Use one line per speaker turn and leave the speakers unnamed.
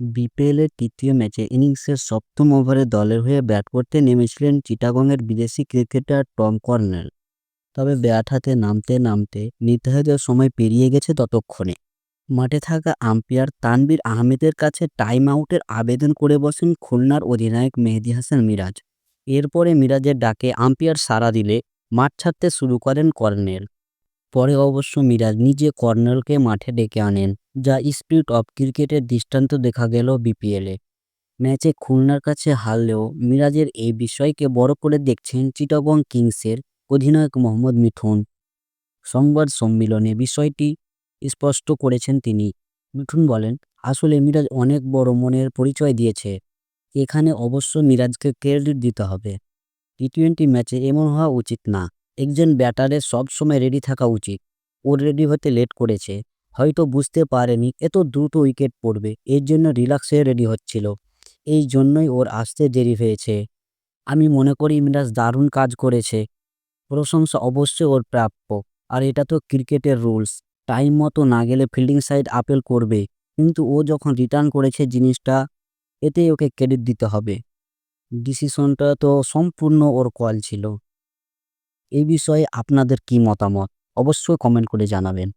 বিপিএলের তৃতীয় ম্যাচে ইনিংসের সপ্তম ওভারে দলের হয়ে ব্যাট করতে নেমেছিলেন চিটাগংয়ের বিদেশি ক্রিকেটার টম কর্নেল। তবে ব্যাট হাতে নামতে নামতে নির্ধারিত সময় পেরিয়ে গেছে ততক্ষণে। মাঠে থাকা আম্পায়ার তানবির আহমেদের কাছে টাইম আউটের আবেদন করে বসেন খুলনার অধিনায়ক মেহেদি হাসান মিরাজ। এরপরে মিরাজের ডাকে আম্পায়ার সাড়া দিলে মাঠ ছাড়তে শুরু করেন কর্নেল। পরে অবশ্য মিরাজ নিজে কর্নেলকে মাঠে ডেকে আনেন। যা স্পিরিট অফ ক্রিকেটের দৃষ্টান্ত দেখা গেল বিপিএলে। ম্যাচে খুলনার কাছে হারলেও মিরাজের এই বিষয়কে বড় করে দেখছেন চিটাগং কিংসের অধিনায়ক মোহাম্মদ মিঠুন। সংবাদ সম্মেলনে বিষয়টি স্পষ্ট করেছেন তিনি। মিঠুন বলেন, আসলে মিরাজ অনেক বড় মনের পরিচয় দিয়েছে। এখানে অবশ্য মিরাজকে ক্রেডিট দিতে হবে। টি টোয়েন্টি ম্যাচে এমন হওয়া উচিত না। একজন ব্যাটারের সবসময় রেডি থাকা উচিত। ওর রেডি হতে লেট করেছে। হয়তো বুঝতে পারেনি, এত দ্রুত উইকেট পড়বে, এর জন্য রিল্যাক্স রেডি হচ্ছিল। এই জন্যই ওর আসতে দেরি হয়েছে। আমি মনে করি মিরাজ দারুণ কাজ করেছে। প্রশংসা অবশ্যই ওর প্রাপ্য। আর এটা তো ক্রিকেটের রুলস। টাইম মতো না গেলে ফিল্ডিং সাইড আপেল করবে। কিন্তু ও যখন রিটার্ন করেছে জিনিসটা, এতে ওকে ক্রেডিট দিতে হবে। ডিসিশনটা তো সম্পূর্ণ ওর কল ছিল। এই বিষয়ে আপনাদের কি মতামত? অবশ্যই কমেন্ট করে জানাবেন।